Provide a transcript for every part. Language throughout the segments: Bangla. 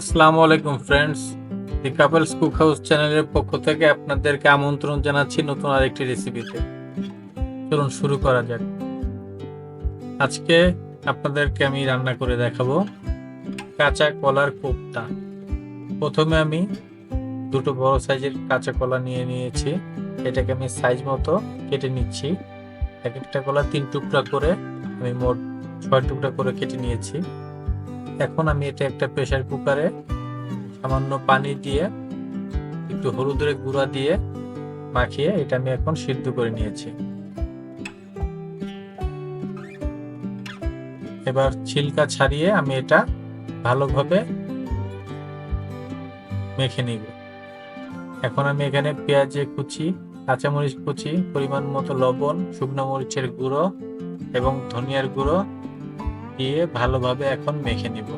আসসালামু আলাইকুম friends the couples cook house চ্যানেলের পক্ষ থেকে আপনাদেরকে আমন্ত্রণ জানাচ্ছি নতুন আরেকটি রেসিপিতে চলুন শুরু করা যাক। আজকে আপনাদেরকে আমি রান্না করে দেখাবো কাঁচা কলার কোপ্তা। প্রথমে আমি দুটো বড় সাইজের কাঁচা কলা নিয়ে নিয়েছি। এটাকে আমি সাইজ মতো কেটে নিচ্ছি। এক একটা কলা তিন টুকরা করে আমি মোট ছয় টুকরা করে কেটে নিয়েছি। এখন আমি এটা একটা প্রেশার কুকারে সামান্য পানি দিয়ে, একটু হলুদের গুঁড়া দিয়ে মাখিয়ে এটা আমি এখন সিদ্ধ করে নিয়েছি। এবার ছিলকা ছাড়িয়ে আমি এটা ভালোভাবে মেখে নিব। এখন আমি এখানে পেঁয়াজে কুচি, কাঁচামরিচ কুচি, পরিমাণ মতো লবণ, শুকনো মরিচের গুঁড়ো এবং ধনিয়ার গুঁড়ো দিয়ে ভালোভাবে এখন মেখে নিব।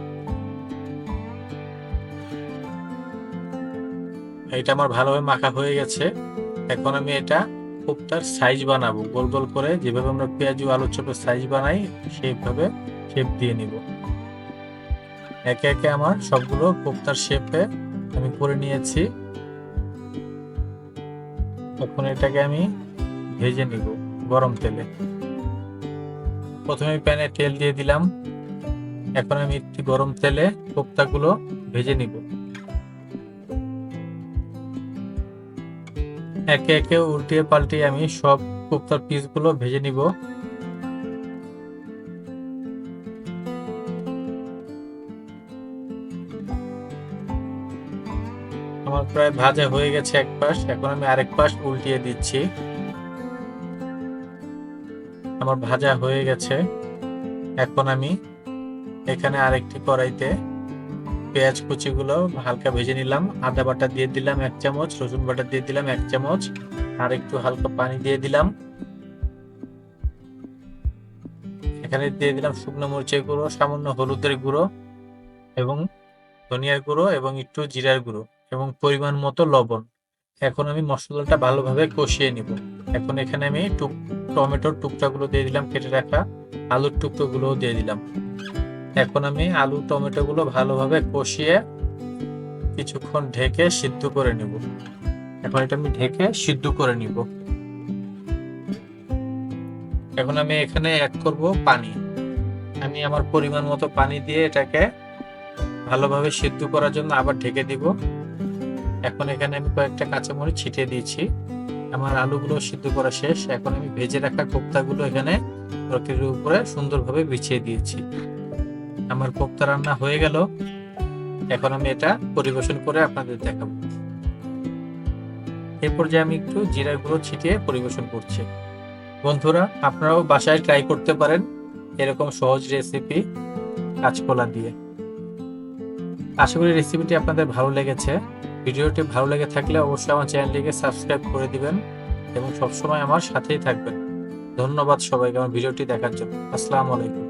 এটা আমার ভালোভাবে মাখা হয়ে গেছে। এখন আমি এটা কোপ্তার সাইজ বানাবো। গোল গোল করে যেভাবে আমরা পেঁয়াজু আলু চপের সাইজ বানাই, সেইভাবে শেপ দিয়ে নিব। একে একে আমার সবগুলো কোপ্তার শেপে আমি করে নিয়েছি। এখন এটাকে আমি ভেজে নিব গরম তেলে। প্রথমে প্যানে তেল দিয়ে দিলাম। এখন আমি একটি গরম তেলে কোপ্তাগুলো ভেজে নিব। একে একে উল্টিয়ে পাল্টিয়ে আমি সব কোপ্তার পিসগুলো ভেজে নিব। আমার প্রায় ভাজা হয়ে গেছে এক পাশ, এখন আমি আরেক পাশ উল্টিয়ে দিচ্ছি। আমার ভাজা হয়ে গেছে। এখন আমি এখানে আরেকটি কড়াইতে পেঁয়াজ কুচিগুলো হালকা ভেজে নিলাম। আদা বাটা দিয়ে দিলাম এক চামচ, রসুন বাটা দিয়ে দিলাম এক চামচ, আর একটু হালকা পানি দিয়ে দিলাম। এখানে দিয়ে দিলাম শুকনো মরিচের গুঁড়ো, সামান্য হলুদের গুঁড়ো এবং ধনিয়ার গুঁড়ো এবং একটু জিরার গুঁড়ো এবং পরিমাণ মতো লবণ। এখন আমি মশলাটা ভালোভাবে কষিয়ে নিব। এখন এখানে আমি টুক টমেটোর টুকরাগুলো দিয়ে দিলাম, কেটে রাখা আলুর টুকরোগুলোও দিয়ে দিলাম। এখন আমি আলু টমেটো গুলো ভালোভাবে কষিয়ে কিছুক্ষণ ঢেকে সিদ্ধ করে নিব। এখন এটা আমি ঢেকে সিদ্ধ করে নিব। এখন আমি এখানে অ্যাড করব পানি। আমি আমার পরিমাণ মতো পানি দিয়ে এটাকে ভালোভাবে সিদ্ধ করার জন্য আবার ঢেকে দিব। এখন এখানে আমি কয়েকটা কাঁচামরিচ ছিটিয়ে দিয়েছি। আমার আলুগুলো সিদ্ধ করা শেষ। এখন আমি ভেজে রাখা কোপ্তাগুলো এখানে তরকারির উপরে সুন্দরভাবে বিছিয়ে দিয়েছি। আমার কোপ্তা রান্না হয়ে গেল। এখন আমি এটা পরিবেশন করে আপনাদের দেখাবো। এরপর যে আমি একটু জিরার গুঁড়ো ছিটিয়ে পরিবেশন করছি। বন্ধুরা, আপনারাও বাসায় ট্রাই করতে পারেন এরকম সহজ রেসিপি কাঁচকলা দিয়ে। আশা করি রেসিপিটি আপনাদের ভালো লেগেছে। ভিডিওটি ভালো লেগে থাকলে অবশ্যই আমার চ্যানেলটিকে সাবস্ক্রাইব করে দিবেন এবং সবসময় আমার সাথেই থাকবেন। ধন্যবাদ সবাইকে আমার ভিডিওটি দেখার জন্য। আসসালামু আলাইকুম।